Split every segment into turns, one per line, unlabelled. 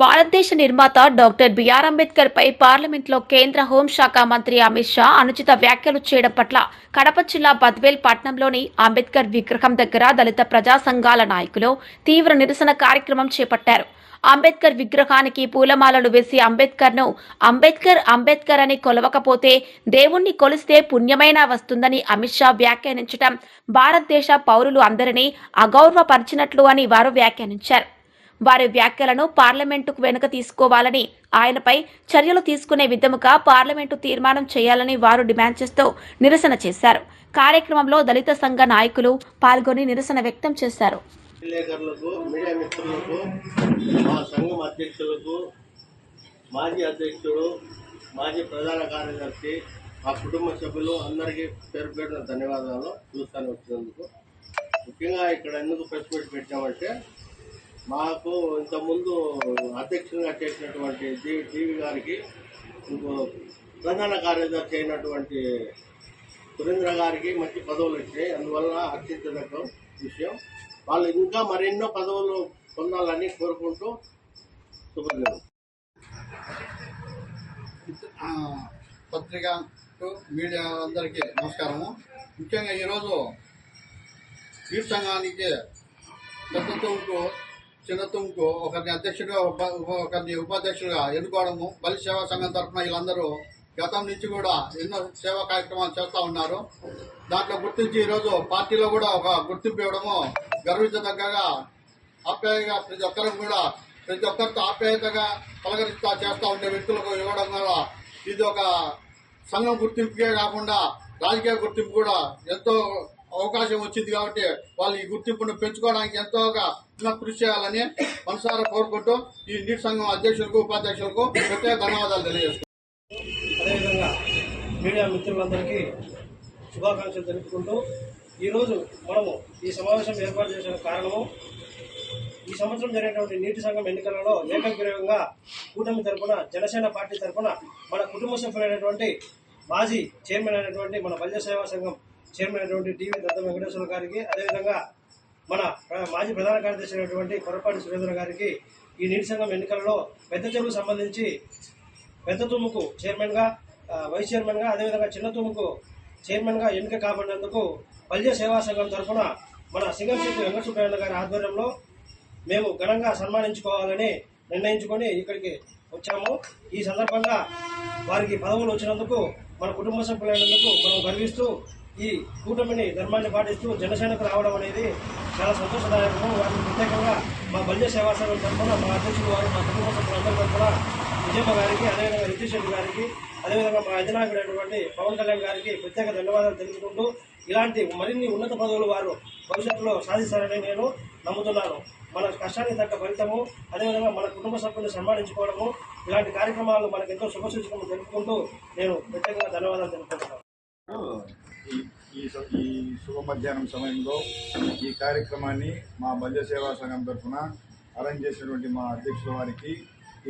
భారతదేశ నిర్మాత doctor BR Ambedkar పై పార్లమెంట్లో కేంద్ర హోంశాఖ మంత్రి అమిత్ షా అనుచిత వ్యాఖ్యలు చేయడం పట్ల కడప జిల్లా బద్వేల్ పట్టణంలోని అంబేద్కర్ విగ్రహం దగ్గర దళిత ప్రజా సంఘాల నాయకులు తీవ్ర నిరసన కార్యక్రమం చేపట్టారు. అంబేద్కర్ విగ్రహానికి పూలమాలలు వేసి అంబేద్కర్ను అంబేద్కర్ అంబేద్కర్ అని కొలవకపోతే దేవుణ్ణి కొలిస్తే పుణ్యమైన వస్తుందని అమిత్ షా వ్యాఖ్యానించడం భారతదేశ పౌరులు అందరినీ అగౌరవపరిచినట్లు అని వారు వ్యాఖ్యానించారు. వారి వ్యాఖ్యలను పార్లమెంటుకు వెనుక తీసుకోవాలని ఆయనపై చర్యలు తీసుకునే విధముగా పార్లమెంటు తీర్మానం చేయాలని వారు డిమాండ్ చేస్తూ నిరసన చేశారు. కార్యక్రమంలో దళిత సంఘ నాయకులు పాల్గొని నిరసన వ్యక్తం చేశారు.
మాజీ అధ్యక్షుడు మాజీ ప్రధాన కార్యదర్శి మా కుటుంబ సభ్యులు అందరికీ పేరు పేరున ధన్యవాదాలు. చూస్తాను వచ్చినందుకు. ముఖ్యంగా ఇక్కడ ఎందుకు ప్రెస్ మీట్ పెట్టామంటే మాకు ఇంతకుముందు అధ్యక్షునిగా చేసినటువంటి టీవీ గారికి ప్రధాన కార్యదర్శి అయినటువంటి సురేంద్ర గారికి మంచి పదవులు వచ్చినాయి అందువల్ల అత్యంత విషయం. వాళ్ళు ఇంకా మరెన్నో పదవులు పొందాలని కోరుకుంటూ
శుభ్రం పత్రిక మీడియా అందరికీ నమస్కారము. ముఖ్యంగా ఈరోజు వీర్ సంఘానికి ఉంటూ తుమ్కు చిన్న ఒకరిని అధ్యక్షుడిగా ఉప ఒకరిని ఉపాధ్యక్షుడిగా ఎన్నుకోవడము బలి సేవా సంఘం తరఫున వీళ్ళందరూ గతం నుంచి కూడా ఎన్నో సేవా కార్యక్రమాలు చేస్తూ ఉన్నారు. దాంట్లో గుర్తించి ఈరోజు పార్టీలో కూడా ఒక గుర్తింపు ఇవ్వడము గర్వించదగ్గగా ఆప్యాయంగా ప్రతి ఒక్కరికి కూడా ప్రతి ఒక్కరితో ఆప్యాయతగా పలకరిస్తా చేస్తూ ఉండే వ్యక్తులకు ఇవ్వడం వల్ల ఇది ఒక సంఘం గుర్తింపుకే కాకుండా రాజకీయ గుర్తింపు కూడా ఎంతో అవకాశం వచ్చింది కాబట్టి వాళ్ళు ఈ గుర్తింపును పెంచుకోవడానికి ఎంతోగా కృషి చేయాలని మనసారా కోరుకుంటూ ఈ నీటి సంఘం అధ్యక్షులకు ఉపాధ్యక్షులకు ప్రత్యేక ధన్యవాదాలు తెలియజేస్తున్నాను
అదేవిధంగా మీడియా మిత్రులందరికీ శుభాకాంక్షలు తెలుపుకుంటూ ఈరోజు మనము ఈ సమావేశం ఏర్పాటు చేసిన కారణము ఈ సంవత్సరం జరిగినటువంటి నీటి సంఘం ఎన్నికలలో ఏకగ్రీవంగా కూటమి తరపున జనసేన పార్టీ తరపున మన కుటుంబ సభ్యులైనటువంటి మాజీ చైర్మన్ అయినటువంటి మన బల్య సేవా సంఘం చైర్మన్ అయినటువంటి టీవీ దత్త వెంకటేశ్వర గారికి అదేవిధంగా మన మాజీ ప్రధాన కార్యదర్శి అయినటువంటి కొరపాటి సురేంద్ర గారికి ఈ నీటి సంఘం ఎన్నికలలో పెద్ద చెరువుకు సంబంధించి పెద్ద తుమ్ముకు చైర్మన్గా వైస్ చైర్మన్గా అదేవిధంగా చిన్న తుమ్ముకు చైర్మన్గా ఎన్నిక కాబడినందుకు పల్య సేవా సంఘం తరఫున మన సింగంశెట్టి వెంకట సుబ్బయ్య గారి ఆధ్వర్యంలో మేము ఘనంగా సన్మానించుకోవాలని నిర్ణయించుకొని ఇక్కడికి వచ్చాము. ఈ సందర్భంగా వారికి పదవులు వచ్చినందుకు మన కుటుంబ సభ్యులైనందుకు మనం గర్విస్తూ ఈ కూటమిని ధర్మాన్ని పాటిస్తూ జనసేనకు రావడం అనేది చాలా సంతోషదాయకము. వారికి ప్రత్యేకంగా మా బల్య సేవా తరఫున మా అధ్యక్షులు వారు మా కుటుంబ సభ్యులందరి తరఫున విజయమ్మ గారికి అదేవిధంగా రితీష్ రెడ్డి గారికి అదేవిధంగా మా అధినాయకుడైనటువంటి పవన్ కళ్యాణ్ గారికి ప్రత్యేక ధన్యవాదాలు తెలుపుకుంటూ ఇలాంటి మరిన్ని ఉన్నత పదవులు వారు భవిష్యత్తులో సాధిస్తారని నేను నమ్ముతున్నాను. మన కష్టానికి తగ్గ ఫలితము అదేవిధంగా మన కుటుంబ సభ్యులను సన్మానించుకోవడము ఇలాంటి కార్యక్రమాలు మనకు ఎంతో శుభసూచకము తెలుపుకుంటూ నేను ప్రత్యేకంగా ధన్యవాదాలు తెలుపుకుంటున్నాను.
ఈ శుభ మధ్యాహ్నం సమయంలో ఈ కార్యక్రమాన్ని మా మధ్య సేవా సంఘం తరఫున అరేంజ్ చేసినటువంటి మా అధ్యక్షుల వారికి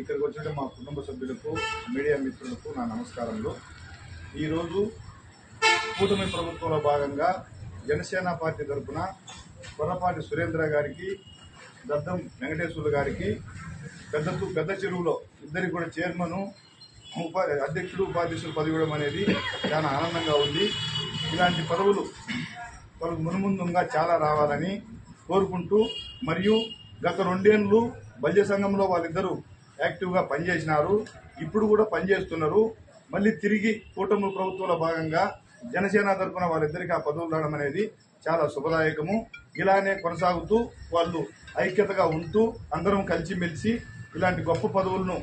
ఇక్కడికి వచ్చిన మా కుటుంబ సభ్యులకు మీడియా మిత్రులకు నా నమస్కారములు. ఈరోజు కూటమి ప్రభుత్వంలో భాగంగా జనసేన పార్టీ తరఫున కొర్రపాటి సురేంద్ర గారికి దద్దం వెంకటేశ్వర్లు గారికి పెద్ద పెద్ద చెరువులో ఇద్దరికి కూడా చైర్మను ఉపా అధ్యక్షుడు ఉపాధ్యక్షుడు పదవి ఇవ్వడం అనేది చాలా ఆనందంగా ఉంది. ఇలాంటి పదవులు వాళ్ళకు మునుముందుగా చాలా రావాలని కోరుకుంటూ మరియు గత రెండేళ్ళు బల్య సంఘంలో వాళ్ళిద్దరూ యాక్టివ్గా పనిచేసినారు. ఇప్పుడు కూడా పనిచేస్తున్నారు. మళ్ళీ తిరిగి కూటమి ప్రభుత్వంలో భాగంగా జనసేన తరఫున వాళ్ళిద్దరికీ ఆ పదవులు రావడం అనేది చాలా శుభదాయకము. ఇలానే కొనసాగుతూ వాళ్ళు ఐక్యతగా ఉంటూ అందరం కలిసిమెలిసి ఇలాంటి గొప్ప పదవులను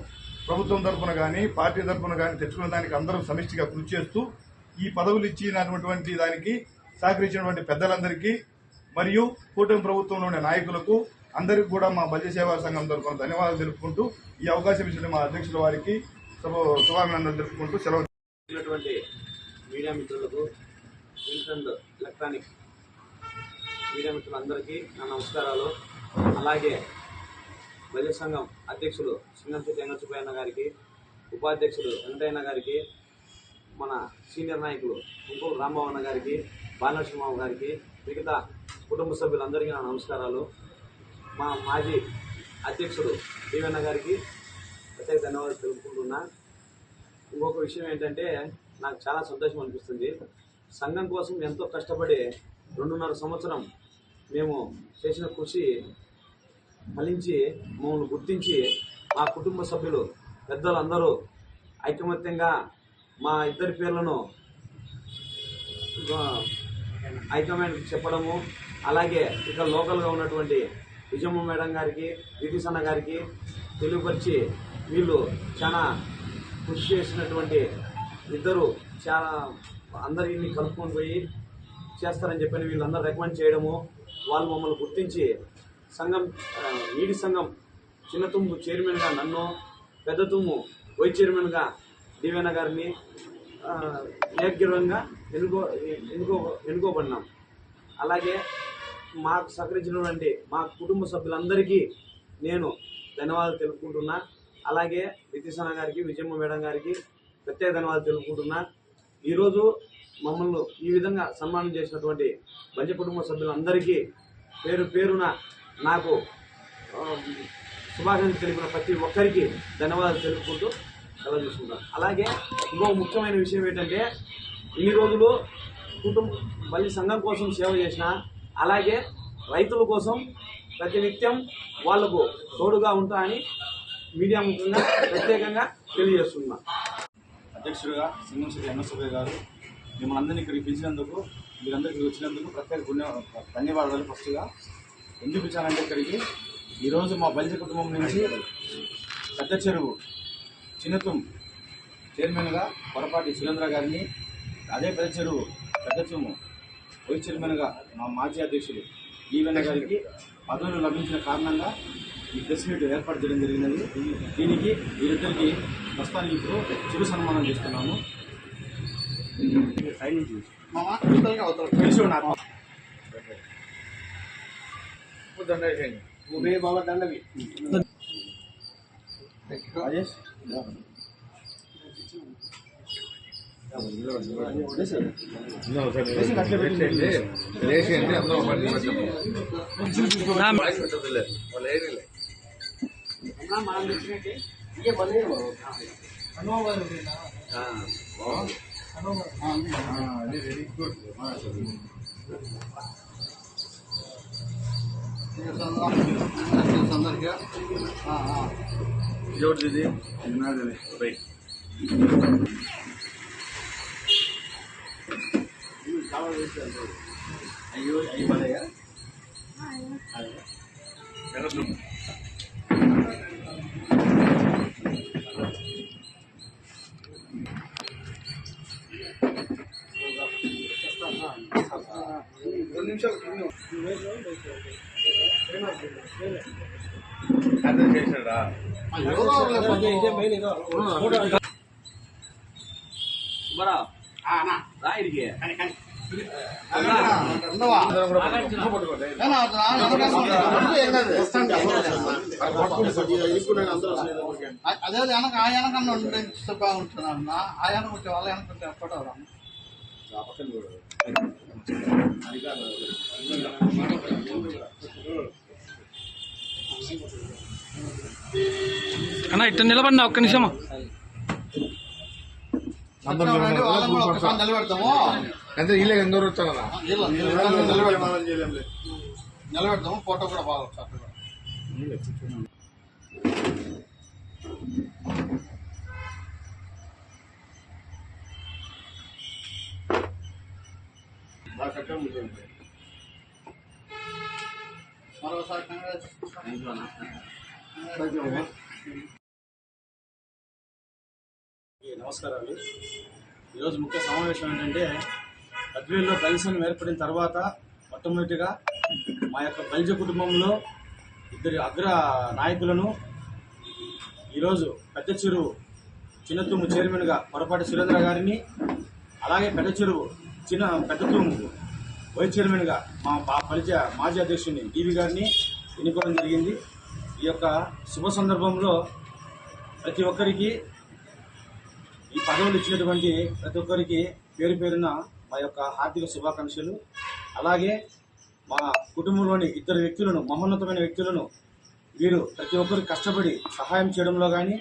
ప్రభుత్వం తరఫున కానీ పార్టీ తరఫున కానీ తెచ్చుకునే దానికి అందరం సమిష్టిగా కృషి చేస్తూ ఈ పదవులు ఇచ్చినటువంటి దానికి సహకరించినటువంటి పెద్దలందరికీ మరియు కూటమి ప్రభుత్వంలో ఉండే నాయకులకు అందరికీ కూడా మా బల్య సేవా సంఘం తరఫున ధన్యవాదాలు తెలుపుకుంటూ ఈ అవకాశం ఇచ్చిన మా అధ్యక్షుల వారికి శుభాభినందనలు తెలుపుకుంటూ సెలవు
ఉన్నటువంటి మీడియా మిత్రులకు ప్రింట్ ఎలక్ట్రానిక్ మీడియా మిత్రులందరికీ నా నమస్కారాలు. అలాగే బల్య సంఘం అధ్యక్షులు సింగంశెట్టి వెంకటసుబ్బయ్య గారికి ఉపాధ్యక్షుడు వెంకటయ్య గారికి మన సీనియర్ నాయకులు కుంకుల రామ్మోహన్ గారికి బాలనరసింహరావు గారికి మిగతా కుటుంబ సభ్యులందరికీ నా నమస్కారాలు. మా మాజీ అధ్యక్షుడు దేవన్న గారికి ప్రత్యేక ధన్యవాదాలు తెలుపుకుంటున్నా. ఇంకొక విషయం ఏంటంటే నాకు చాలా సంతోషం అనిపిస్తుంది. సంఘం కోసం ఎంతో కష్టపడి రెండున్నర సంవత్సరం మేము చేసిన కృషి ఫలించి మమ్మల్ని గుర్తించి మా కుటుంబ సభ్యులు పెద్దలందరూ ఐకమత్యంగా మా ఇద్దరి పేర్లను ఆ, హైకమాండ్ చెప్పడము. అలాగే ఇక్కడ లోకల్గా ఉన్నటువంటి విజయమ్మ మేడం గారికి విధిసన్న గారికి తెలియపరిచి వీళ్ళు చాలా కృషి చేసినటువంటి ఇద్దరు చాలా అందరిని కలుపుకొని పోయి చేస్తారని చెప్పని వీళ్ళందరూ రికమెండ్ చేయడము. వాళ్ళు మమ్మల్ని గుర్తించి సంఘం ఆ, నీటి సంఘం చిన్న తుమ్ము చైర్మన్గా నన్ను పెద్ద తుమ్ము వైస్ చైర్మన్గా దీవెన గారిని ఆ, ఏకగ్రీవంగా ఎన్నుకో ఎన్నుకో ఎన్నుకోబడినాం. అలాగే మాకు సహకరించినటువంటి మా కుటుంబ సభ్యులందరికీ నేను ధన్యవాదాలు తెలుపుకుంటున్నా. అలాగే నితీశన గారికి విజయమ్మ మేడం గారికి ప్రత్యేక ధన్యవాదాలు తెలుపుకుంటున్నా. ఈరోజు మమ్మల్ని ఈ విధంగా సన్మానం చేసినటువంటి పంచ కుటుంబ సభ్యులందరికీ పేరు పేరున నాకు శుభాకాంక్షలు తెలిపిన ప్రతి ఒక్కరికి ధన్యవాదాలు తెలుపుకుంటూ సెలవు చూసుకుంటారు. అలాగే ఇంకో ముఖ్యమైన విషయం ఏంటంటే ఇన్ని రోజులు కుటుంబ మళ్ళీ సంఘం కోసం సేవ చేసిన అలాగే రైతుల కోసం ప్రతినిత్యం వాళ్ళకు తోడుగా ఉంటా అని మీడియా ముఖ్యంగా ప్రత్యేకంగా తెలియజేస్తున్నా.
అధ్యక్షుడిగా సింగంశ్రీ ఎన్ఎస్ఓ గారు మిమ్మల్ని అందరినీ ఇక్కడికి పిలిచినందుకు మీరందరికీ వచ్చినందుకు ప్రత్యేక పుణ్య ధన్యవాదాలు ఫస్ట్గా. ఎందుకు ఇచ్చానంటే ఇక్కడికి? ఈరోజు మా బలిజ కుటుంబం నుంచి పెద్ద చెరువు చిన్నతుం చైర్మన్గా పొరపాటి సురేంద్ర గారిని అదే పెద్ద చెరువు పెద్ద చెరువు వైస్ చైర్మన్గా మా మాజీ అధ్యక్షుడు ఈవెన్న గారికి పదవులు లభించిన కారణంగా ఈ ప్రెస్ మీట్ ఏర్పాటు చేయడం జరిగినది. దీనికి వీరిద్దరికి ప్రస్తుతానికి ఇప్పుడు చిరు సన్మానం చేస్తున్నాము.
ఉభయ బాబా దండవి.
రాజేష్ అట్లే పెట్టండి
ఇక సందర్భం. అధ్యక్షులు అందరికీ.
ఎవరిది ఇది. నాది రైట్ అయ్యో అయ్యి పడయా?
అదే వెనక ఆ వెనకన్నా ఉంటే ఇస్తే బాగుంటున్నా ఆ వెనక వచ్చే వాళ్ళ వెనక ఉంటే ఎక్కడ
అన్న ఇట్ట నిలబడినా ఒక్క నిమిషం
వాళ్ళని కూడా ఒకసారి నిలబెడతాము
అంటే ఇల్లే ఎందరూ వచ్చారా
వీళ్ళు- నిలబెడతాము ఫోటో కూడా బాగా మరోసారి
నమస్కారాలు. ఈరోజు ముఖ్య సమావేశం ఏంటంటే బద్వేల్లో బలిసన్ ఏర్పడిన తర్వాత మొట్టమొదటిగా మా యొక్క బలిజ కుటుంబంలో ఇద్దరు అగ్ర నాయకులను ఈరోజు పెద్ద చెరువు చిన్నతుమ్ము చైర్మన్గా పొరపాటి సురేంద్ర గారిని అలాగే పెద్ద చెరువు చిన్న పెద్ద తుమ్ము వైస్ చైర్మన్గా మా బలిజ మాజీ అధ్యక్షుడిని డివి గారిని ఎన్నుకోవడం జరిగింది. ఈ యొక్క శుభ సందర్భంలో ప్రతి ఒక్కరికి ఈ పదవులు ఇచ్చినటువంటి ప్రతి ఒక్కరికి పేరు పేరున మా యొక్క హార్దిక శుభాకాంక్షలు. అలాగే మా కుటుంబంలోని ఇద్దరు వ్యక్తులను మహోన్నతమైన వ్యక్తులను వీరు ప్రతి ఒక్కరు కష్టపడి సహాయం చేయడంలో కానీ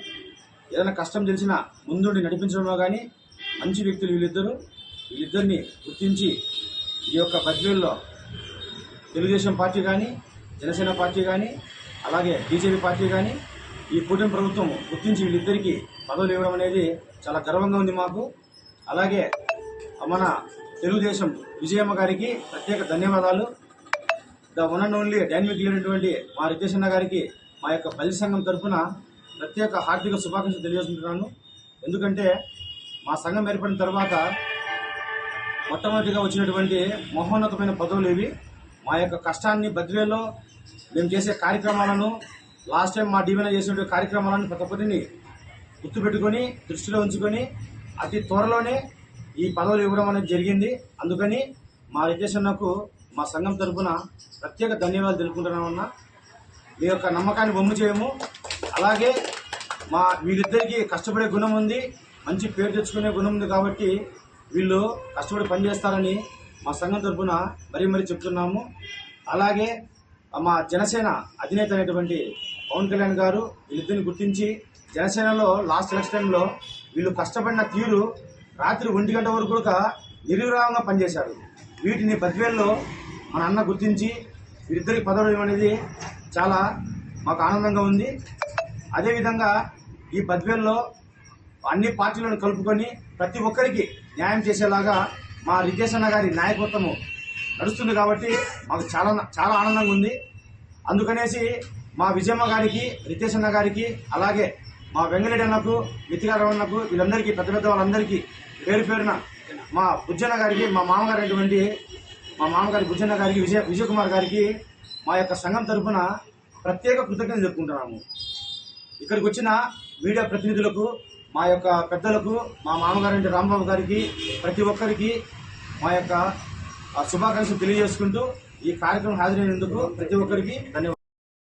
ఏదైనా కష్టం తెలిసినా ముందుండి నడిపించడంలో కానీ మంచి వ్యక్తులు వీళ్ళిద్దరూ. వీళ్ళిద్దరిని గుర్తించి ఈ యొక్క బద్వేల్లో తెలుగుదేశం పార్టీ కానీ జనసేన పార్టీ కానీ అలాగే బీజేపీ పార్టీ కానీ ఈ కూటమి ప్రభుత్వం గుర్తించి వీళ్ళిద్దరికీ పదవులు ఇవ్వడం అనేది చాలా గర్వంగా ఉంది మాకు. అలాగే మన తెలుగుదేశం విజయమ్మ గారికి ప్రత్యేక ధన్యవాదాలు. The one and only dynamic లేనటువంటి మా రితేష్ గారికి మా యొక్క బలి సంఘం తరఫున ప్రత్యేక హార్దిక శుభాకాంక్షలు తెలియజేస్తున్నాను ఎందుకంటే మా సంఘం ఏర్పడిన తర్వాత మొట్టమొదటిగా వచ్చినటువంటి మహోన్నతమైన పదవులు ఇవి. మా యొక్క కష్టాన్ని బద్వేలో మేము చేసే కార్యక్రమాలను లాస్ట్ టైం మా డివిన చేసినటువంటి కార్యక్రమాలను ప్రతి ఒక్కటిని గుర్తుపెట్టుకొని దృష్టిలో ఉంచుకొని అతి త్వరలోనే ఈ పదవులు ఇవ్వడం అనేది జరిగింది. అందుకని మా రిజేషన్నకు మా సంఘం తరఫున ప్రత్యేక ధన్యవాదాలు తెలుపుకుంటున్నామన్నా మీ యొక్క నమ్మకాన్ని బొమ్మ చేయము. అలాగే మా వీళ్ళిద్దరికీ కష్టపడే గుణం ఉంది మంచి పేరు తెచ్చుకునే గుణం ఉంది కాబట్టి వీళ్ళు కష్టపడి పనిచేస్తారని మా సంఘం తరఫున మరీ మరీ చెప్తున్నాము. అలాగే మా జనసేన అధినేత అయినటువంటి పవన్ కళ్యాణ్ గారు వీళ్ళిద్దరిని గుర్తించి జనసేనలో లాస్ట్ ఎలక్షన్లో వీళ్ళు కష్టపడిన తీరు రాత్రి ఒంటి గంట వరకు కూడా నిర్విరామంగా పనిచేశారు. వీటిని బద్వేల్లో మన అన్న గుర్తించి వీరిద్దరికి పదవడం అనేది చాలా మాకు ఆనందంగా ఉంది. అదేవిధంగా ఈ బద్వేల్లో అన్ని పార్టీలను కలుపుకొని ప్రతి ఒక్కరికి న్యాయం చేసేలాగా మా రితేష్ గారి నాయకత్వము నడుస్తుంది కాబట్టి మాకు చాలా చాలా ఆనందంగా ఉంది. అందుకనేసి మా విజయమ్మ గారికి రితేష్ అన్న గారికి అలాగే మా వెంగరెడ్డి అన్నకు మితిగారు అన్నకు వీళ్ళందరికీ పెద్ద పెద్ద వాళ్ళందరికీ పేరు పేరున మా బుజ్జన్న గారికి మా మామగారు అయినటువంటి మా మామగారి బుజ్జన్న గారికి విజయ విజయ్ కుమార్ గారికి మా యొక్క సంఘం తరఫున ప్రత్యేక కృతజ్ఞతలు చెప్పుకుంటున్నాము. ఇక్కడికి వచ్చిన మీడియా ప్రతినిధులకు మా యొక్క పెద్దలకు మా మామగారి రాంబాబు గారికి ప్రతి ఒక్కరికి మా యొక్క శుభాకాంక్షలు తెలియజేసుకుంటూ ఈ కార్యక్రమం హాజరైనందుకు ప్రతి ఒక్కరికి ధన్యవాదాలు.